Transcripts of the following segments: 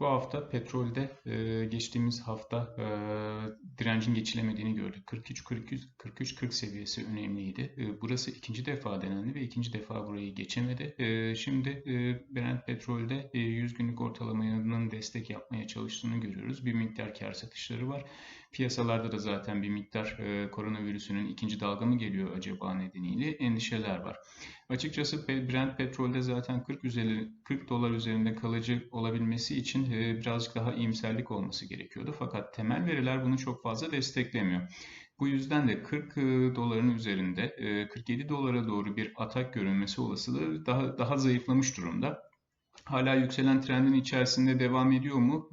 Bu hafta petrolde e, geçtiğimiz hafta e, direncin geçilemediğini gördük. 43-43-43-40 seviyesi önemliydi. E, burası ikinci defa denendi ve ikinci defa burayı geçemedi. E, şimdi e, Brent petrolde e, 100 günlük ortalamanın destek yapmaya çalıştığını görüyoruz. Bir miktar kar satışları var. Piyasalarda da zaten bir miktar e, koronavirüsünün ikinci dalga mı geliyor acaba nedeniyle endişeler var. Açıkçası Brent petrolde zaten 40 üzeri 40 dolar üzerinde kalıcı olabilmesi için e, birazcık daha iyimserlik olması gerekiyordu. Fakat temel veriler bunu çok fazla desteklemiyor. Bu yüzden de 40 e, doların üzerinde 47 dolara doğru bir atak görülmesi olasılığı daha daha zayıflamış durumda hala yükselen trendin içerisinde devam ediyor mu?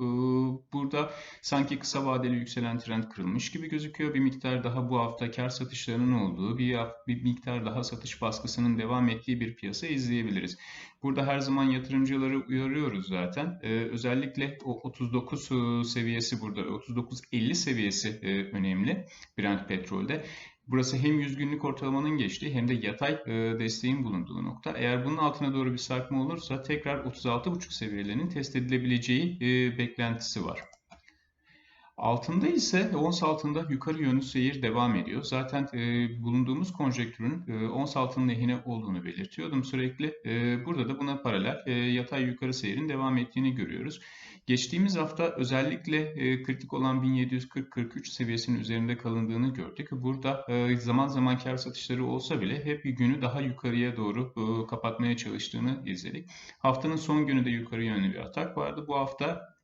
Burada sanki kısa vadeli yükselen trend kırılmış gibi gözüküyor. Bir miktar daha bu hafta kar satışlarının olduğu, bir, bir miktar daha satış baskısının devam ettiği bir piyasa izleyebiliriz. Burada her zaman yatırımcıları uyarıyoruz zaten. Ee, özellikle o 39 e, seviyesi burada, 39-50 seviyesi e, önemli Brent petrolde. Burası hem 100 günlük ortalamanın geçtiği hem de yatay e, desteğin bulunduğu nokta. Eğer bunun altına doğru bir sarkma olursa tekrar 36,5 seviyelerinin test edilebileceği e, beklentisi var. Altında ise ons altında yukarı yönlü seyir devam ediyor. Zaten e, bulunduğumuz konjektürün e, ons altının lehine olduğunu belirtiyordum sürekli. E, burada da buna paralel e, yatay yukarı seyirin devam ettiğini görüyoruz. Geçtiğimiz hafta özellikle e, kritik olan 1740-43 seviyesinin üzerinde kalındığını gördük. Burada e, zaman zaman kar satışları olsa bile hep günü daha yukarıya doğru e, kapatmaya çalıştığını izledik. Haftanın son günü de yukarı yönlü bir atak vardı. Bu hafta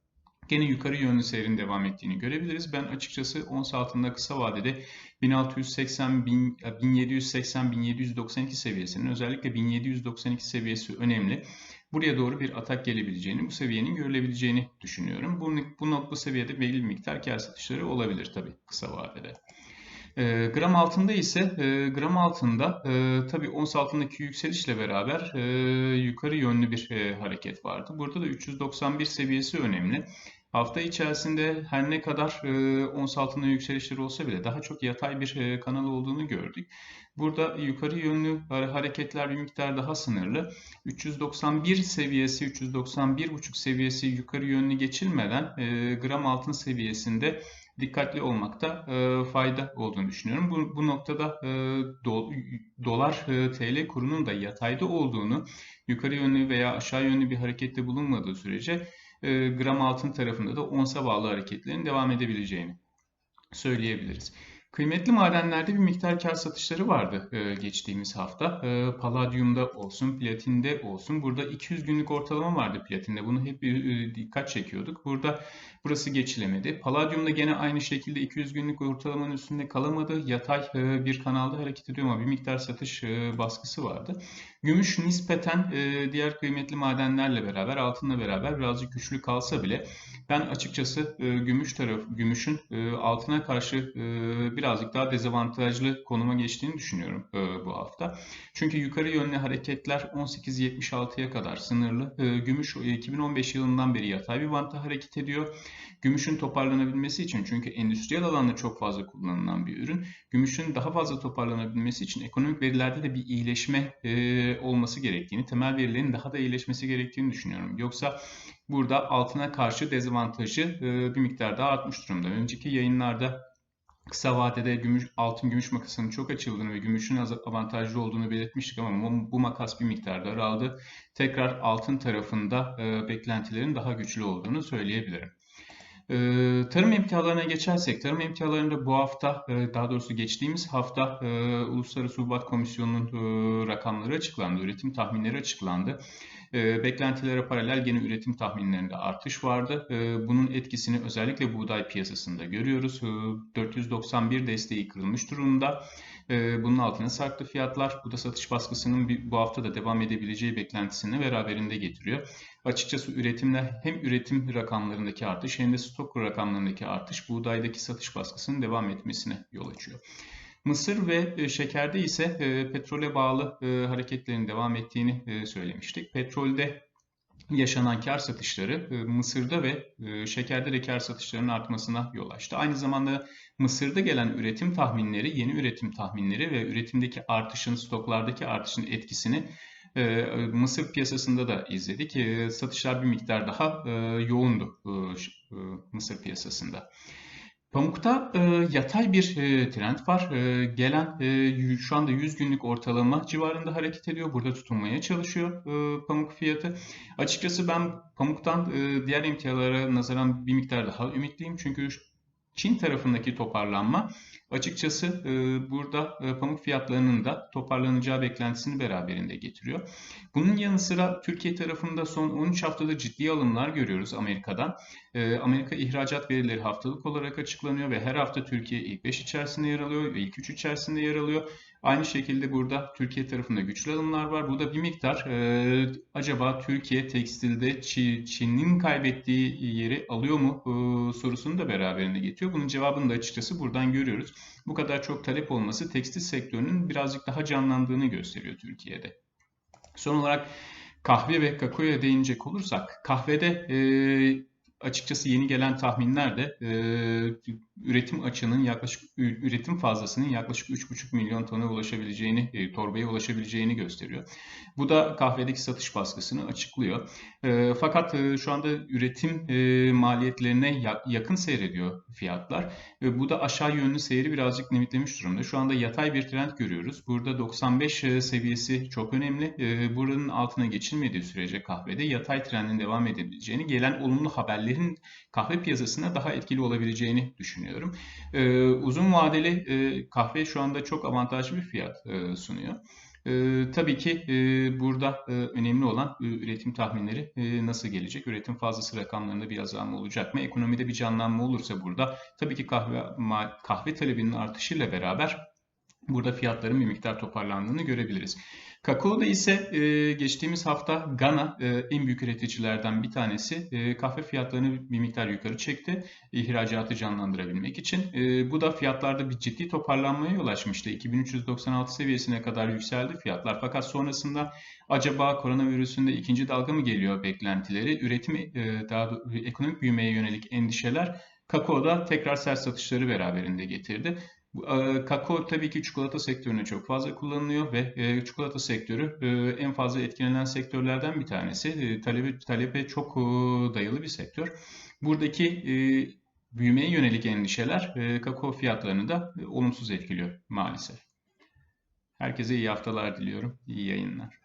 Gene yukarı yönlü seyrin devam ettiğini görebiliriz. Ben açıkçası ons altında kısa vadede 1680, 1780, 1792 seviyesinin özellikle 1792 seviyesi önemli. Buraya doğru bir atak gelebileceğini, bu seviyenin görülebileceğini düşünüyorum. Bu, bu, bu seviyede belli miktar kar satışları olabilir tabii kısa vadede. E, gram altında ise e, gram altında e, tabii ons altındaki yükselişle beraber e, yukarı yönlü bir e, hareket vardı. Burada da 391 seviyesi önemli. Hafta içerisinde her ne kadar e, ons altında yükselişler olsa bile daha çok yatay bir e, kanal olduğunu gördük. Burada yukarı yönlü hareketler bir miktar daha sınırlı. 391 seviyesi, 391,5 seviyesi yukarı yönlü geçilmeden e, gram altın seviyesinde dikkatli olmakta e, fayda olduğunu düşünüyorum. Bu, bu noktada e, do, dolar e, TL kurunun da yatayda olduğunu, yukarı yönlü veya aşağı yönlü bir harekette bulunmadığı sürece gram altın tarafında da onsa bağlı hareketlerin devam edebileceğini söyleyebiliriz. Kıymetli madenlerde bir miktar kar satışları vardı e, geçtiğimiz hafta. E, Palladium'da olsun, platinde olsun. Burada 200 günlük ortalama vardı platinde. Bunu hep e, dikkat çekiyorduk. Burada burası geçilemedi. Palladium'da gene aynı şekilde 200 günlük ortalamanın üstünde kalamadı. Yatay e, bir kanalda hareket ediyor ama bir miktar satış baskısı vardı. Gümüş nispeten diğer kıymetli madenlerle beraber, altınla beraber birazcık güçlü kalsa bile ben açıkçası gümüş taraf, gümüşün altına karşı e, birazcık daha dezavantajlı konuma geçtiğini düşünüyorum e, bu hafta. Çünkü yukarı yönlü hareketler 18.76'ya kadar sınırlı. E, gümüş 2015 yılından beri yatay bir bantta hareket ediyor. Gümüşün toparlanabilmesi için çünkü endüstriyel alanda çok fazla kullanılan bir ürün. Gümüşün daha fazla toparlanabilmesi için ekonomik verilerde de bir iyileşme e, olması gerektiğini, temel verilerin daha da iyileşmesi gerektiğini düşünüyorum. Yoksa burada altına karşı dezavantajı e, bir miktar daha artmış durumda. Önceki yayınlarda kısa vadede gümüş, altın gümüş makasının çok açıldığını ve gümüşün avantajlı olduğunu belirtmiştik ama bu makas bir miktar daraldı. Tekrar altın tarafında e, beklentilerin daha güçlü olduğunu söyleyebilirim. Ee, tarım emtialarına geçersek, tarım emtialarında bu hafta, e, daha doğrusu geçtiğimiz hafta e, Uluslararası Hububat Komisyonu'nun e, rakamları açıklandı, üretim tahminleri açıklandı. Beklentilere paralel gene üretim tahminlerinde artış vardı. Bunun etkisini özellikle buğday piyasasında görüyoruz. 491 desteği kırılmış durumda. Bunun altına sarktı fiyatlar. Bu da satış baskısının bu hafta da devam edebileceği beklentisini beraberinde getiriyor. Açıkçası üretimde hem üretim rakamlarındaki artış hem de stok rakamlarındaki artış buğdaydaki satış baskısının devam etmesine yol açıyor. Mısır ve e, şekerde ise e, petrole bağlı e, hareketlerin devam ettiğini söylemiştik. Petrolde yaşanan kar satışları Mısır'da ve şekerde de kar satışlarının artmasına yol açtı. Aynı zamanda Mısır'da gelen üretim tahminleri, yeni üretim tahminleri ve üretimdeki artışın, stoklardaki artışın etkisini mısır piyasasında da izledik. Satışlar bir miktar daha yoğundu mısır piyasasında. Pamukta e, yatay bir e, trend var. E, gelen e, şu anda 100 günlük ortalama civarında hareket ediyor. Burada tutunmaya çalışıyor e, pamuk fiyatı. Açıkçası ben pamuktan e, diğer emtialara nazaran bir miktar daha ümitliyim. Çünkü Çin tarafındaki toparlanma açıkçası e, burada e, pamuk fiyatlarının da toparlanacağı beklentisini beraberinde getiriyor. Bunun yanı sıra Türkiye tarafında son 13 haftada ciddi alımlar görüyoruz Amerika'dan. E, Amerika ihracat verileri haftalık olarak açıklanıyor ve her hafta Türkiye ilk 5 içerisinde yer alıyor ve ilk 3 içerisinde yer alıyor. Aynı şekilde burada Türkiye tarafında güçlü alımlar var. Bu da bir miktar e, acaba Türkiye tekstilde Çi- Çin'in kaybettiği yeri alıyor mu e, sorusunu da beraberinde getiriyor. Bunun cevabını da açıkçası buradan görüyoruz. Bu kadar çok talep olması tekstil sektörünün birazcık daha canlandığını gösteriyor Türkiye'de. Son olarak kahve ve kakaoya değinecek olursak kahvede e, açıkçası yeni gelen tahminler de e, üretim açığının yaklaşık üretim fazlasının yaklaşık 3,5 milyon tona ulaşabileceğini, e, torbaya ulaşabileceğini gösteriyor. Bu da kahvedeki satış baskısını açıklıyor. E, fakat e, şu anda üretim e, maliyetlerine ya- yakın seyrediyor fiyatlar. Ve bu da aşağı yönlü seyri birazcık limitlemiş durumda. Şu anda yatay bir trend görüyoruz. Burada 95 e, seviyesi çok önemli. E, Buranın altına geçilmediği sürece kahvede yatay trendin devam edebileceğini, gelen olumlu haberlerin kahve piyasasına daha etkili olabileceğini düşünüyorum. E, Uzun vadeli e, kahve şu anda çok avantajlı bir fiyat e, sunuyor. E, tabii ki e, burada e, önemli olan e, üretim tahminleri e, nasıl gelecek? Üretim fazlası rakamlarında bir azalma olacak mı? Ekonomide bir canlanma olursa burada tabii ki kahve kahve talebinin artışıyla beraber burada fiyatların bir miktar toparlandığını görebiliriz. Kakao'da ise e, geçtiğimiz hafta Gana e, en büyük üreticilerden bir tanesi e, kahve fiyatlarını bir miktar yukarı çekti ihracatı canlandırabilmek için. E, bu da fiyatlarda bir ciddi toparlanmaya yol açmıştı. 2396 seviyesine kadar yükseldi fiyatlar. Fakat sonrasında acaba koronavirüsün de ikinci dalga mı geliyor beklentileri, üretim e, daha doğrusu ekonomik büyümeye yönelik endişeler Kakao'da tekrar sert satışları beraberinde getirdi. E, Kakao tabii ki çikolata sektörüne çok fazla kullanılıyor ve e, çikolata sektörü e, en fazla etkilenen sektörlerden bir tanesi. Talebe, talebe çok dayalı bir sektör. Buradaki büyümeye yönelik endişeler kakao fiyatlarını da olumsuz etkiliyor maalesef. Herkese iyi haftalar diliyorum. İyi yayınlar.